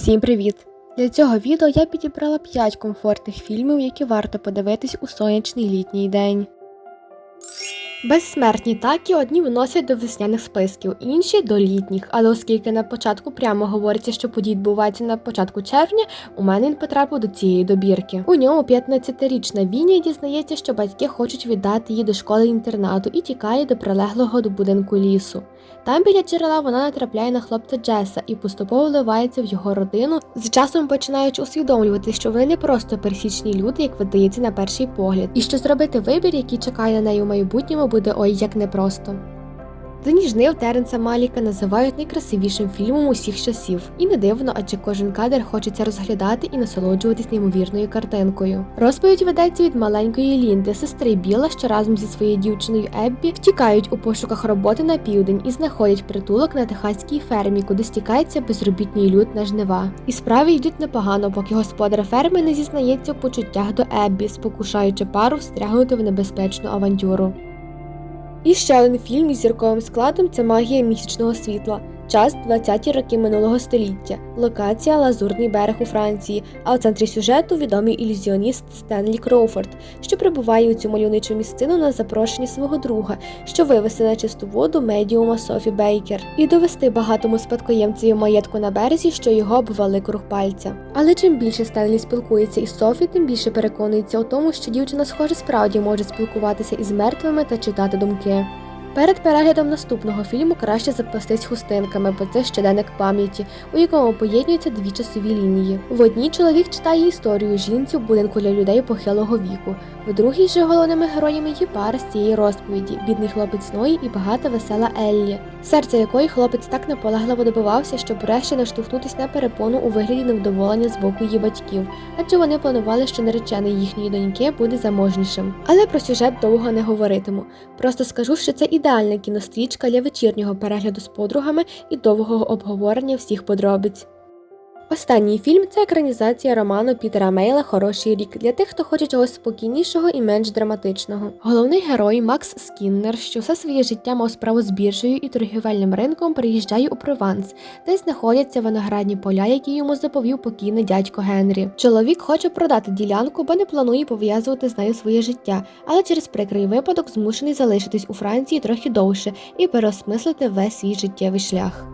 Всім привіт! Для цього відео я підібрала 5 комфортних фільмів, які варто подивитись у сонячний літній день. Безсмертні такі одні вносять до весняних списків, інші до літніх. Але оскільки на початку прямо говориться, що подій відбувається на початку червня, у мене він потрапив до цієї добірки. У ньому 15-річна Віня дізнається, що батьки хочуть віддати її до школи інтернату і тікає до прилеглого до будинку лісу. Там біля джерела вона натрапляє на хлопця Джеса і поступово вливається в його родину, з часом починаючи усвідомлювати, що вони не просто пересічні люди, як видається на перший погляд, і що зробити вибір, який чекає на неї у майбутньому, буде ой як непросто. Дені жнив Теренса Маліка називають найкрасивішим фільмом усіх часів, і не дивно, адже кожен кадр хочеться розглядати і насолоджуватись неймовірною картинкою. Розповідь ведеться від маленької Лінди, сестри Біла, що разом зі своєю дівчиною Еббі втікають у пошуках роботи на південь і знаходять притулок на техаській фермі, куди стікається безробітний люд на жнива. І справи йдуть непогано, поки господар ферми не зізнається в почуттях до Еббі, спокушаючи пару встрягнути в небезпечну авантюру. І ще один фільм із зірковим складом це магія місячного світла. Час 20-ті роки минулого століття. Локація Лазурний берег у Франції, а у центрі сюжету відомий ілюзіоніст Стенлі Кроуфорд, що прибуває у цю мальовничу місцину на запрошення свого друга, що вивести на чисту воду медіума Софі Бейкер, і довести багатому спадкоємцеві маєтку на березі, що його обвали круг пальця. Але чим більше Стенлі спілкується із Софі, тим більше переконується у тому, що дівчина, схоже, справді може спілкуватися із мертвими та читати думки. Перед переглядом наступного фільму краще запастись хустинками, бо це щоденник пам'яті, у якому поєднуються дві часові лінії. В одній чоловік читає історію жінці в будинку для людей похилого віку. В другій же головними героями є пара з цієї розповіді бідний хлопець Ної і багата весела Еллі, серце якої хлопець так наполегливо добивався, щоб врешті наштовхнутися на перепону у вигляді невдоволення з боку її батьків, адже вони планували, що наречений їхньої доньки буде заможнішим. Але про сюжет довго не говоритиму. Просто скажу, що це ідеальна кінострічка для вечірнього перегляду з подругами і довгого обговорення всіх подробиць. Останній фільм це екранізація роману Пітера Мейла Хороший рік для тих, хто хоче чогось спокійнішого і менш драматичного. Головний герой Макс Скіннер, що все своє життя мав справу з біржею і торгівельним ринком, приїжджає у Прованс, де знаходяться виноградні поля, які йому заповів покійний дядько Генрі. Чоловік хоче продати ділянку, бо не планує пов'язувати з нею своє життя, але через прикрий випадок змушений залишитись у Франції трохи довше і переосмислити весь свій життєвий шлях.